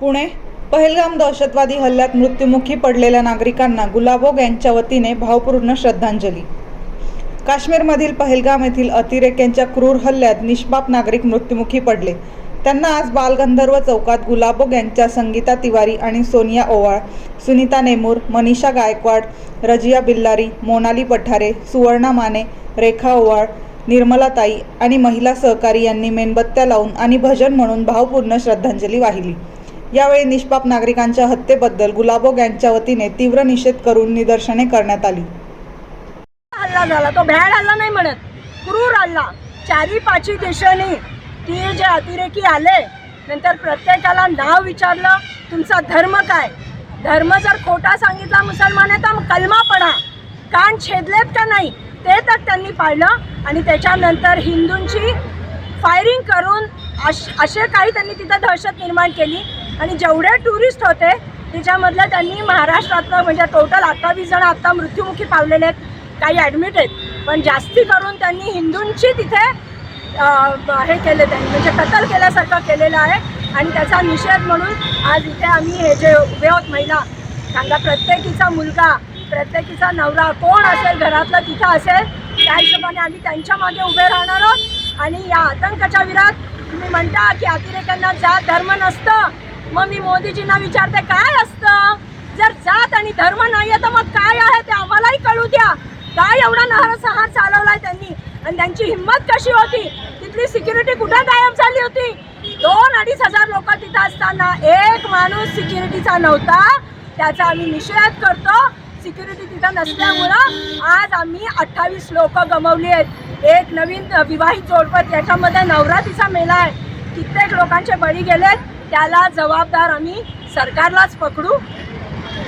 पुणे. पहलगाम दहशतवादी हल्ल्यात मृत्युमुखी पडलेल्या नागरिकांना गुलाबोग यांच्या वतीने भावपूर्ण श्रद्धांजली. काश्मीरमधील पहलगाम येथील अतिरेक्यांच्या क्रूर हल्ल्यात निष्पाप नागरिक मृत्युमुखी पडले. त्यांना आज बालगंधर्व चौकात गुलाबोग यांच्या संगीता तिवारी आणि सोनिया ओवाळ सुनीता नेमूर मनीषा गायकवाड रजिया बिल्लारी मोनाली पठारे सुवर्णा माने रेखा ओवाळ निर्मलाताई आणि महिला सहकारी यांनी मेणबत्त्या लावून आणि भजन म्हणून भावपूर्ण श्रद्धांजली वाहिली. यावेळी निष्पाप नागरिकांच्या हत्येबद्दल गुलाबोग यांच्या वतीने तीव्र निषेध करून निदर्शने करण्यात आली. हल्ला झाला. तो भ्याड हल्ला नाही म्हणत. क्रूर हल्ला. चारी पाची दिशेने ती जे अतिरेकी आले नंतर प्रत्येकाला नाव विचारलं तुमचा धर्म काय? धर्म जर खोटा सांगितला मुसलमान आहे तर कलमा पडा. कान छेदलेत का नाही? ते तर त्यांनी पाळलं आणि त्याच्यानंतर हिंदूंची फायरिंग करून अश असे काही त्यांनी तिथं दहशत निर्माण केली. आणि जेवढे टुरिस्ट होते त्याच्यामधल्या त्यांनी महाराष्ट्रातलं म्हणजे टोटल अठ्ठावीस जण आत्ता मृत्युमुखी पावलेले आहेत काही ॲडमिट आहेत. पण जास्ती करून त्यांनी हिंदूंची तिथे हे केले त्यांनी म्हणजे कत्ल केल्यासारखं केलेलं आहे. आणि त्याचा निषेध म्हणून आज इथे आम्ही हे जे उभे आहोत महिला सांगा प्रत्येकीचा मुलगा प्रत्येकीचा नवरा कोण असेल घरातलं तिथं असेल त्या हिशोबाने आम्ही त्यांच्या मागे उभे राहणार आहोत. आणि या आतंकाच्या विरात तुम्ही म्हणता की अतिरेक्यांना जात धर्म नसतं. मग मी मोदीजींना विचारते काय असतं? जर जात आणि धर्म नाही आहे तर मग काय आहे ते आम्हालाही कळू द्या. काय एवढा नहरसहार चालवलाय त्यांनी? आणि त्यांची हिंमत कशी होती? तिथली सिक्युरिटी कुठे गायब झाली होती? दोन अडीच हजार लोक तिथं असताना एक माणूस सिक्युरिटीचा नव्हता. त्याचा आम्ही निषेध करतो. सिक्युरिटी तिथं नसल्यामुळं आज आम्ही अठ्ठावीस लोक गमवली आहेत. एक नवीन विवाहित जोडपं त्याच्यामध्ये नवरा तिचा मेला आहे. कित्येक लोकांचे बळी गेलेत. त्याला जबाबदार आम्ही सरकारलाच पकडू.